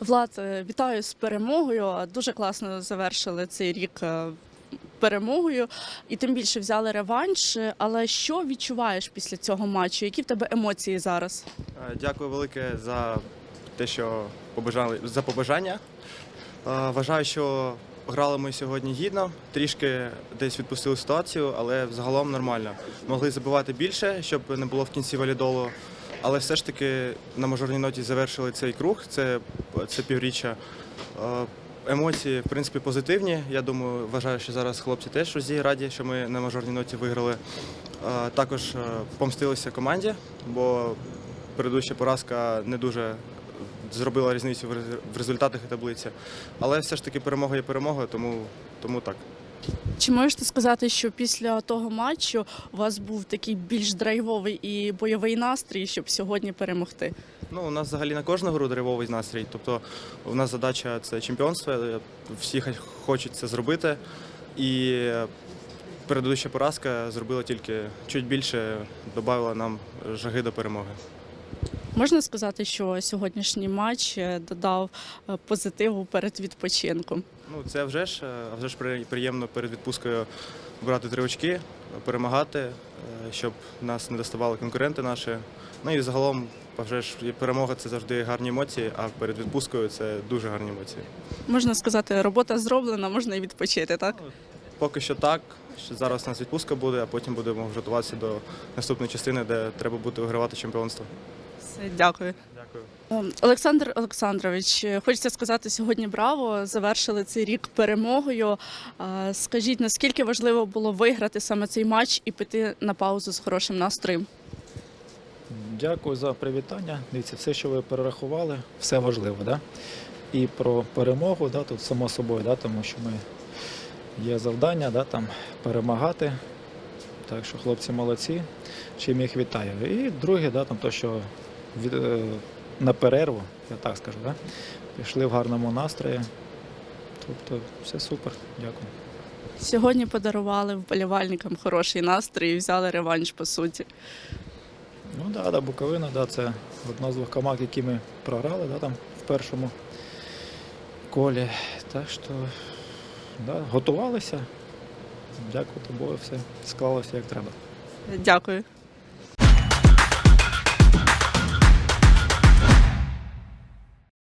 Влад, е, вітаю з перемогою. Дуже класно завершили цей рік е, перемогою, і тим більше взяли реванш. Але що відчуваєш після цього матчу? Які в тебе емоції зараз? Е, Дякую велике за те, що побажали за побажання. Вважаю, що грали ми сьогодні гідно, трішки десь відпустили ситуацію, але взагалом нормально. Могли забивати більше, щоб не було в кінці валідолу. Але все ж таки на мажорній ноті завершили цей круг. Це, це півріччя. Е, Емоції, в принципі, позитивні. Я думаю, вважаю, що зараз хлопці теж розі раді, що ми на мажорній ноті виграли. Е, Також е, помстилися команді, бо Предыдуща поразка не дуже зробила різницю в результатах і таблиці. Але все ж таки перемога є перемога, тому, тому так. Чи можете сказати, що після того матчу у вас був такий більш драйвовий і бойовий настрій, щоб сьогодні перемогти? Ну, у нас взагалі на кожну гру деревовий настрій. Тобто у нас задача це чемпіонство, всі хочуть це зробити. І передуща поразка зробила тільки чуть більше, додала нам жаги до перемоги. Можна сказати, що сьогоднішній матч е, додав е, позитиву перед відпочинком. Ну, це вже ж, е, а вже ж приємно перед відпускою брати три очки, перемагати, щоб нас не доставали конкуренти наші. Ну і загалом, вже ж перемога це завжди гарні емоції, а перед відпускою це дуже гарні емоції. Можна сказати, робота зроблена, можна і відпочити, так? Поки що так. що Зараз у нас відпустка буде, а потім будемо готуватися до наступної частини, де треба буде вигравати чемпіонство. Все, дякую. Дякую. Ем, Олександр Олександрович, е, хочеться сказати сьогодні браво. Завершили цей рік перемогою. Е, Скажіть, наскільки важливо було виграти саме цей матч і піти на паузу з хорошим настроєм? Дякую за привітання. Дивіться, все, що ви перерахували, все важливо. Да? І про перемогу, да, тут само собою, да, тому що ми є завдання да, там, перемагати. Так що хлопці молодці, чим їх вітаю. І друге, да, там, то, що на перерву, я так скажу, да, пішли в гарному настрої. Тобто все супер, дякую. Сьогодні подарували вболівальникам хороший настрій і взяли реванш по суті. Ну да, да, Буковина, да, це одна з двох команд, які ми програли да, там, в першому колі. Так що да, готувалися. Дякувати Богу, все склалося як треба. Дякую.